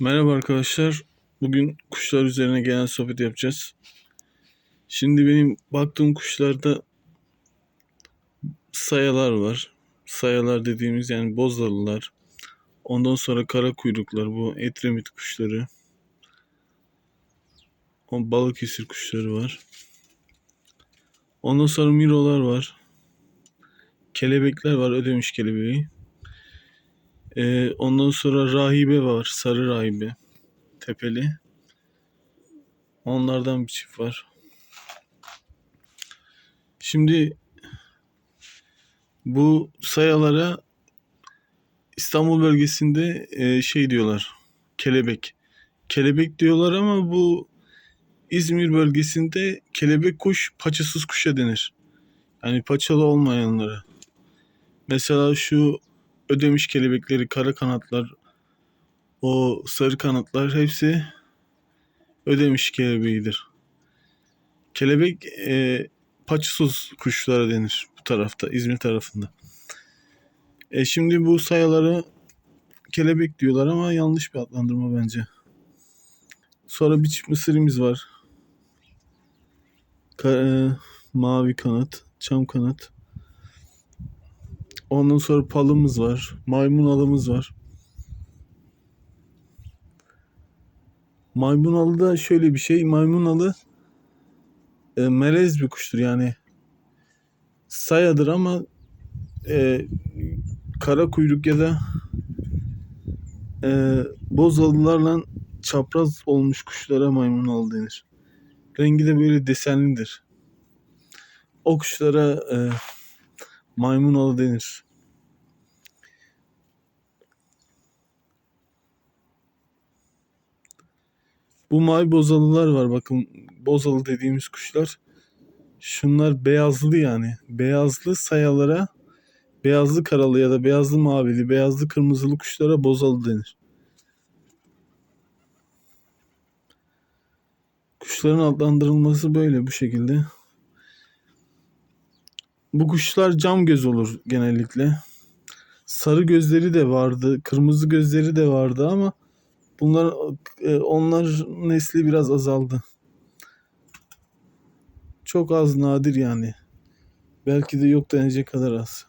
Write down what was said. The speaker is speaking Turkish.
Merhaba arkadaşlar. Bugün kuşlar üzerine genel sohbet yapacağız. Şimdi benim baktığım kuşlarda sayalar var. Sayalar dediğimiz yani bozdalılar. Ondan sonra kara kuyruklar bu etremit kuşları. O balıkesir kuşları var. Ondan sonra mirolar var. Kelebekler var. Ödemiş kelebeği. Ee, ondan sonra rahibe var. Sarı rahibe. Tepeli. Onlardan bir çift var. Şimdi bu sayalara İstanbul bölgesinde e, şey diyorlar. Kelebek. Kelebek diyorlar ama bu İzmir bölgesinde kelebek kuş paçasız kuşa denir. Yani paçalı olmayanlara. Mesela şu ödemiş kelebekleri, kara kanatlar, o sarı kanatlar hepsi ödemiş kelebeğidir. Kelebek e, paçasız kuşlara denir bu tarafta, İzmir tarafında. E şimdi bu sayaları kelebek diyorlar ama yanlış bir adlandırma bence. Sonra bir çift mısırımız var. Ka- e, mavi kanat, çam kanat. Ondan sonra palımız var. Maymun alımız var. Maymun alı da şöyle bir şey. Maymun alı e, melez bir kuştur yani. Sayadır ama e, kara kuyruk ya da e, boz alılarla çapraz olmuş kuşlara maymun alı denir. Rengi de böyle desenlidir. O kuşlara e, maymun alı denir. Bu mavi bozalılar var bakın. Bozalı dediğimiz kuşlar. Şunlar beyazlı yani. Beyazlı sayalara beyazlı karalı ya da beyazlı mavili, beyazlı kırmızılı kuşlara bozalı denir. Kuşların adlandırılması böyle bu şekilde. Bu kuşlar cam göz olur genellikle. Sarı gözleri de vardı, kırmızı gözleri de vardı ama bunlar e, onlar nesli biraz azaldı. Çok az nadir yani. Belki de yok denecek kadar az.